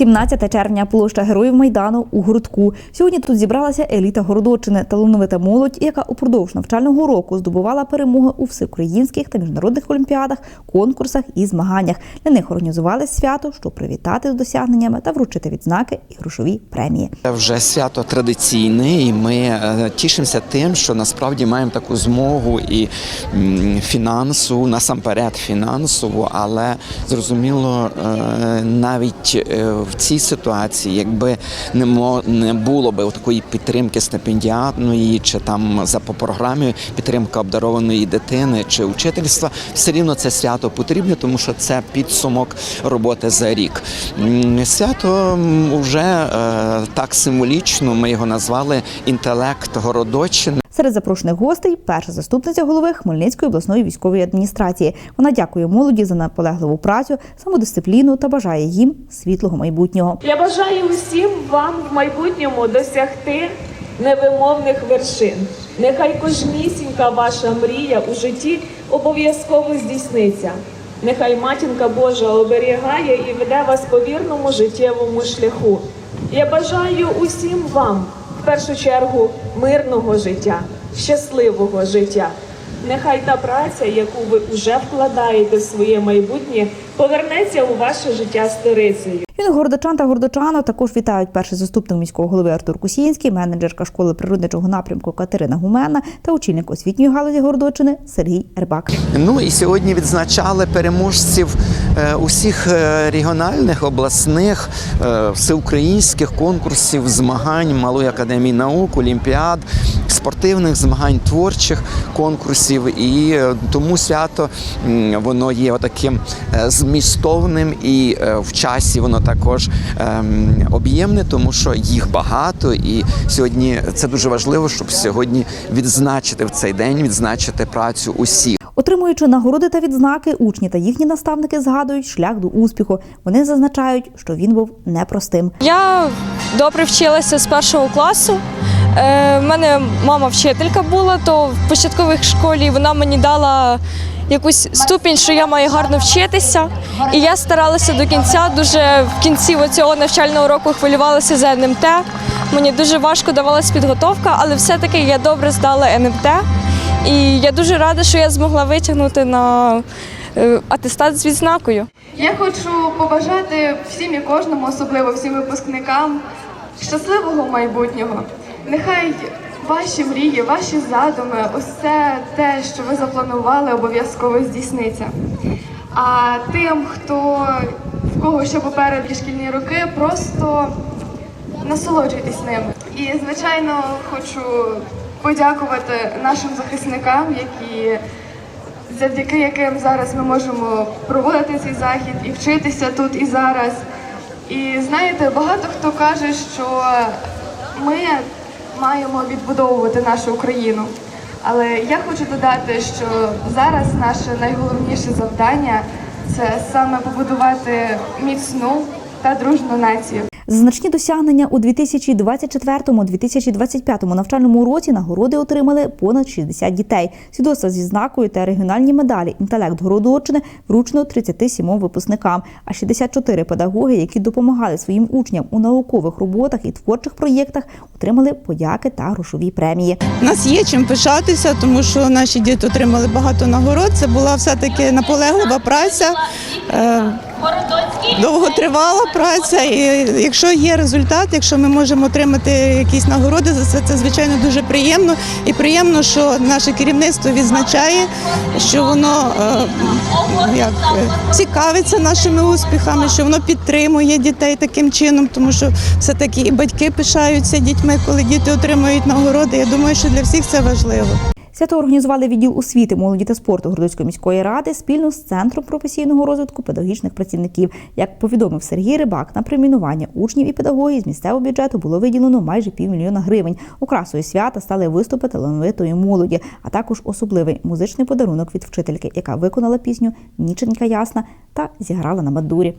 17 червня, площа Героїв Майдану у Городку. Сьогодні тут зібралася еліта Городоччини, талановита молодь, яка упродовж навчального року здобувала перемоги у всеукраїнських та міжнародних олімпіадах, конкурсах і змаганнях. Для них організували свято, щоб привітати з досягненнями та вручити відзнаки і грошові премії. Це вже свято традиційне, і ми е, тішимося тим, що насправді маємо таку змогу і м, фінансову, насамперед фінансову, але зрозуміло, е, навіть е, в цій ситуації, якби не мо- не було би такої підтримки стипендіатної, чи там за по програмі підтримка обдарованої дитини чи учительства, все рівно це свято потрібне, тому що це підсумок роботи за рік. Свято вже е, так символічно. Ми його назвали інтелект Городоччини. Серед запрошених гостей перша заступниця голови Хмельницької обласної військової адміністрації. Вона дякує молоді за наполегливу працю, самодисципліну та бажає їм світлого майбутнього. Я бажаю усім вам в майбутньому досягти невимовних вершин. Нехай кожнісінька ваша мрія у житті обов'язково здійсниться. Нехай матінка Божа оберігає і веде вас по вірному життєвому шляху. Я бажаю усім вам в першу чергу мирного життя, щасливого життя. Нехай та праця, яку ви вже вкладаєте в своє майбутнє, повернеться у ваше життя сторицею. Він городочан та городочанок також вітають перший заступник міського голови Артур Кусінський, менеджерка школи природничого напрямку Катерина Гумена та очільник освітньої галузі Городочини Сергій Ербак. Ну і сьогодні відзначали переможців е, усіх е, регіональних, обласних, е, всеукраїнських конкурсів, змагань Малої академії наук, олімпіад, спортивних змагань, творчих конкурсів. І тому свято воно є таким змістовним і в часі воно також ем, об'ємне, тому що їх багато. І сьогодні це дуже важливо, щоб сьогодні відзначити в цей день, відзначити працю усіх. Отримуючи нагороди та відзнаки, учні та їхні наставники згадують шлях до успіху. Вони зазначають, що він був непростим. Я добре вчилася з першого класу. Е, в мене мама вчителька була, то в початковій школі вона мені дала якусь ступінь, що я маю гарно вчитися. І я старалася до кінця. Дуже в кінці цього навчального року хвилювалася за НМТ. Мені дуже важко давалася підготовка, але все-таки я добре здала НМТ. І я дуже рада, що я змогла витягнути на е, атестат з відзнакою. Я хочу побажати всім і кожному, особливо всім випускникам, щасливого майбутнього. Нехай ваші мрії, ваші задуми, усе те, що ви запланували, обов'язково здійсниться. А тим, хто в кого ще попереду шкільні роки, просто насолоджуйтесь ними. І, звичайно, хочу подякувати нашим захисникам, які завдяки яким зараз ми можемо проводити цей захід і вчитися тут і зараз. І знаєте, багато хто каже, що ми маємо відбудовувати нашу Україну. Але я хочу додати, що зараз наше найголовніше завдання це саме побудувати міцну та дружну націю. Значні досягнення у 2024-2025 навчальному році нагороди отримали понад 60 дітей. Свідоцтва зі знакою та регіональні медалі «Інтелект Городочини» вручено 37 випускникам, а 64 педагоги, які допомагали своїм учням у наукових роботах і творчих проєктах, отримали подяки та грошові премії. У нас є чим пишатися, тому що наші діти отримали багато нагород. Це була все-таки наполеглива праця, е, довготривала праця. І якщо є результат, якщо ми можемо отримати якісь нагороди за це, це звичайно дуже приємно. І приємно, що наше керівництво відзначає, що воно е, як, е, цікавиться нашими успіхами, що воно підтримує дітей таким чином, тому що все-таки і батьки пишаються дітьми, коли діти отримують нагороди. Я думаю, що для всіх це важливо. Свято організували відділ освіти, молоді та спорту Городоцької міської ради спільно з центром професійного розвитку педагогічних працівників. Як повідомив Сергій Рибак, на примінування учнів і педагогів з місцевого бюджету було виділено майже півмільйона гривень. Окрасою свята стали виступи талановитої молоді, а також особливий музичний подарунок від вчительки, яка виконала пісню Ніченька ясна та зіграла на бандурі.